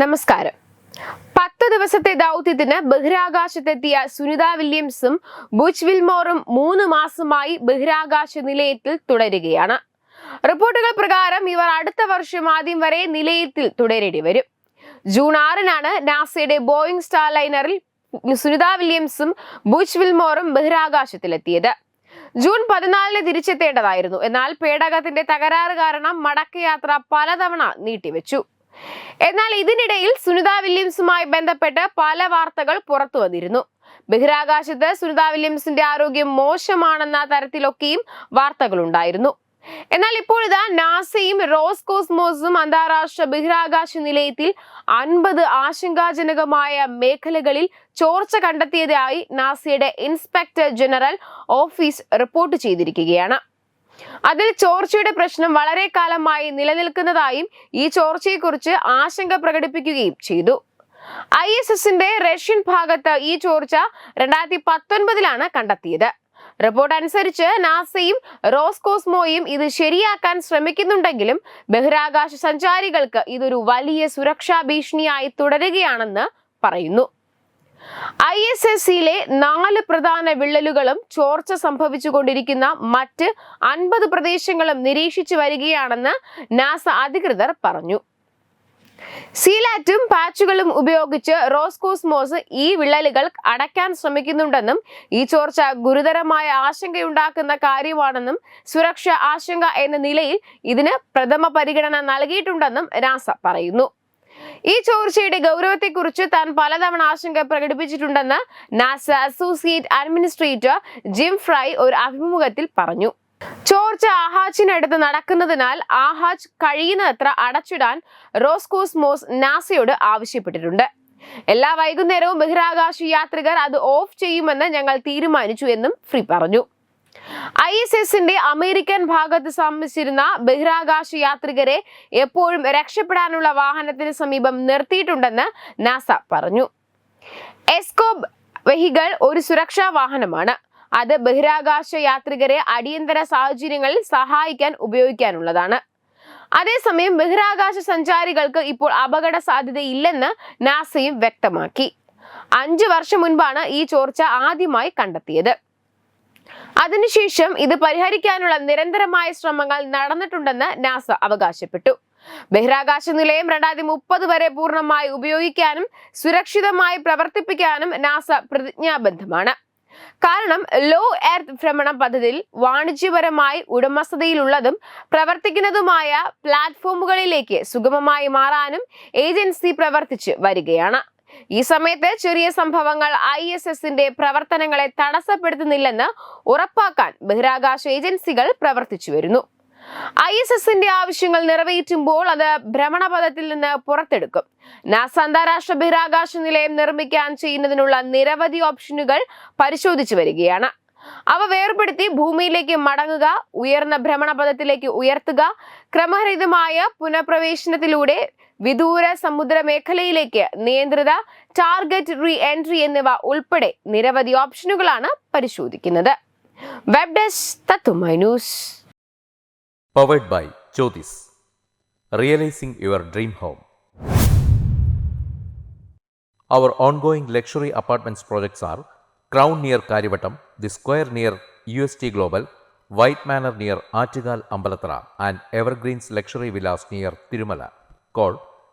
നമസ്കാരം. പത്ത് ദിവസത്തെ ദൗത്യത്തിന് ബഹിരാകാശത്തെത്തിയ സുനിത വില്യംസും ബുച്ച് വിൽമോറും മൂന്ന് മാസമായി ബഹിരാകാശ നിലയത്തിൽ തുടരുകയാണ്. റിപ്പോർട്ടുകൾ പ്രകാരം ഇവർ അടുത്ത വർഷം ആദ്യം വരെ നിലയത്തിൽ തുടരേണ്ടി വരും. ജൂൺ ആറിനാണ് നാസയുടെ ബോയിങ് സ്റ്റാർ ലൈനറിൽ സുനിത വില്യംസും ബുച്ച് വിൽമോറും ബഹിരാകാശത്തിലെത്തിയത്. ജൂൺ പതിനാലിന് തിരിച്ചെത്തേണ്ടതായിരുന്നു. എന്നാൽ പേടകത്തിന്റെ തകരാറ് കാരണം മടക്കയാത്ര പലതവണ നീട്ടിവെച്ചു. എന്നാൽ ഇതിനിടയിൽ സുനിത വില്യംസുമായി ബന്ധപ്പെട്ട് പല വാർത്തകൾ പുറത്തു വന്നിരുന്നു. ബഹിരാകാശത്ത് സുനിത വില്യംസിന്റെ ആരോഗ്യം മോശമാണെന്ന തരത്തിലൊക്കെയും വാർത്തകളുണ്ടായിരുന്നു എന്നാൽ ഇപ്പോഴിതാ നാസയും റോസ് കോസ്മോസും അന്താരാഷ്ട്ര ബഹിരാകാശ നിലയത്തിൽ അൻപത് ആശങ്കാജനകമായ മേഖലകളിൽ ചോർച്ച കണ്ടെത്തിയതായി നാസയുടെ ഇൻസ്പെക്ടർ ജനറൽ ഓഫീസ് റിപ്പോർട്ട് ചെയ്തിരിക്കുകയാണ്. അതിൽ ചോർച്ചയുടെ പ്രശ്നം വളരെ കാലമായി നിലനിൽക്കുന്നതായും ഈ ചോർച്ചയെക്കുറിച്ച് ആശങ്ക പ്രകടിപ്പിക്കുകയും ചെയ്തു. ഐ എസ് എസിന്റെ റഷ്യൻ ഭാഗത്ത് ഈ ചോർച്ച രണ്ടായിരത്തി പത്തൊൻപതിലാണ് കണ്ടെത്തിയത്. റിപ്പോർട്ട് അനുസരിച്ച് നാസയും റോസ്കോസ്മോയും ഇത് ശരിയാക്കാൻ ശ്രമിക്കുന്നുണ്ടെങ്കിലും ബഹിരാകാശ സഞ്ചാരികൾക്ക് ഇതൊരു വലിയ സുരക്ഷാ ഭീഷണിയായി തുടരുകയാണെന്ന് പറയുന്നു. ഐ എസ് എസ് സിയിലെ നാല് പ്രധാന വിള്ളലുകളും ചോർച്ച സംഭവിച്ചുകൊണ്ടിരിക്കുന്ന മറ്റ് അൻപത് പ്രദേശങ്ങളും നിരീക്ഷിച്ചു വരികയാണെന്ന് നാസ അധികൃതർ പറഞ്ഞു. സീലാറ്റും പാച്ചുകളും ഉപയോഗിച്ച് റോസ്കോസ്മോസ് ഈ വിള്ളലുകൾ അടയ്ക്കാൻ ശ്രമിക്കുന്നുണ്ടെന്നും ഈ ചോർച്ച ഗുരുതരമായ ആശങ്കയുണ്ടാക്കുന്ന കാര്യമാണെന്നും സുരക്ഷ ആശങ്ക എന്ന നിലയിൽ ഇതിന് പ്രഥമ പരിഗണന നൽകിയിട്ടുണ്ടെന്നും നാസ പറയുന്നു. ഈ ചോർച്ചയുടെ ഗൗരവത്തെക്കുറിച്ച് താൻ പലതവണ ആശങ്ക പ്രകടിപ്പിച്ചിട്ടുണ്ടെന്ന് NASA associate administrator Jim Free ഒരു അഭിമുഖത്തിൽ പറഞ്ഞു. ചോർച്ച ആഹാജിനടുത്ത് നടക്കുന്നതിനാൽ ആഹാജ് കഴിയുന്നത്ര അടച്ചിടാൻ റോസ്കോസ്മോസ് നാസയോട് ആവശ്യപ്പെട്ടിട്ടുണ്ട്. എല്ലാ വൈകുന്നേരവും ബഹിരാകാശ യാത്രികർ അത് ഓഫ് ചെയ്യുമെന്ന് ഞങ്ങൾ തീരുമാനിച്ചു എന്നും ഫ്രീ പറഞ്ഞു. ഐ എസ് എസിന്റെ അമേരിക്കൻ ഭാഗത്ത് സംബന്ധിച്ചിരുന്ന ബഹിരാകാശ യാത്രികരെ എപ്പോഴും രക്ഷപ്പെടാനുള്ള വാഹനത്തിന് സമീപം നിർത്തിയിട്ടുണ്ടെന്ന് നാസ പറഞ്ഞു. എസ്കോബ് വെഹികൾ ഒരു സുരക്ഷാ വാഹനമാണ്. അത് ബഹിരാകാശ യാത്രികരെ അടിയന്തര സാഹചര്യങ്ങളിൽ സഹായിക്കാൻ ഉപയോഗിക്കാനുള്ളതാണ്. അതേസമയം ബഹിരാകാശ സഞ്ചാരികൾക്ക് ഇപ്പോൾ അപകട സാധ്യതയില്ലെന്ന് നാസയും വ്യക്തമാക്കി. അഞ്ചു വർഷം മുൻപാണ് ഈ ചോർച്ച ആദ്യമായി കണ്ടെത്തിയത്. അതിനുശേഷം ഇത് പരിഹരിക്കാനുള്ള നിരന്തരമായ ശ്രമങ്ങൾ നടന്നിട്ടുണ്ടെന്ന് നാസ അവകാശപ്പെട്ടു. ബഹിരാകാശ നിലയം രണ്ടായിരത്തി മുപ്പത് വരെ പൂർണമായി ഉപയോഗിക്കാനും സുരക്ഷിതമായി പ്രവർത്തിപ്പിക്കാനും നാസ പ്രതിജ്ഞാബദ്ധമാണ്. കാരണം ലോ എർത്ത് ഭ്രമണ പദ്ധതിയിൽ വാണിജ്യപരമായി ഉടമസ്ഥതയിലുള്ളതും പ്രവർത്തിക്കുന്നതുമായ പ്ലാറ്റ്ഫോമുകളിലേക്ക് സുഗമമായി മാറാനും ഏജൻസി പ്രവർത്തിച്ച് വരികയാണ്. ഈ സമയത്ത് ചെറിയ സംഭവങ്ങൾ ഐ എസ് എസിന്റെ പ്രവർത്തനങ്ങളെ തടസ്സപ്പെടുത്തുന്നില്ലെന്ന് ഉറപ്പാക്കാൻ ബഹിരാകാശ ഏജൻസികൾ പ്രവർത്തിച്ചു വരുന്നു. ഐ എസ് എസിന്റെ ആവശ്യങ്ങൾ നിറവേറ്റുമ്പോൾ അത് ഭ്രമണപഥത്തിൽ നിന്ന് പുറത്തെടുക്കും. നാസ അന്താരാഷ്ട്ര ബഹിരാകാശ നിലയം നിർമ്മിക്കാൻ ചെയ്യുന്നതിനുള്ള നിരവധി ഓപ്ഷനുകൾ പരിശോധിച്ചു വരികയാണ്. അവ വേർപെടുത്തി ഭൂമിയിലേക്ക് മടങ്ങുക ഉയർന്ന ഭ്രമണപഥത്തിലേക്ക് ഉയർത്തുക ക്രമരഹിതമായ പുനഃപ്രവേശനത്തിലൂടെ വിദൂര സമുദ്ര മേഖലയിലേക്ക് നിയന്ത്രിത ടാർഗറ്റ് റീ എൻട്രി എന്നിവ ഉൾപ്പെടെ നിരവധി ഓപ്ഷനുകളാണ് പരിശോധിക്കുന്നത് വെബ് ഡെസ്ക് തത്തുമൈ news powered by Jyothis realising your dream home Our ongoing luxury apartments projects are Crown near Karivattam, The Square near UST Global, White Manor near Achigal Ambalatra,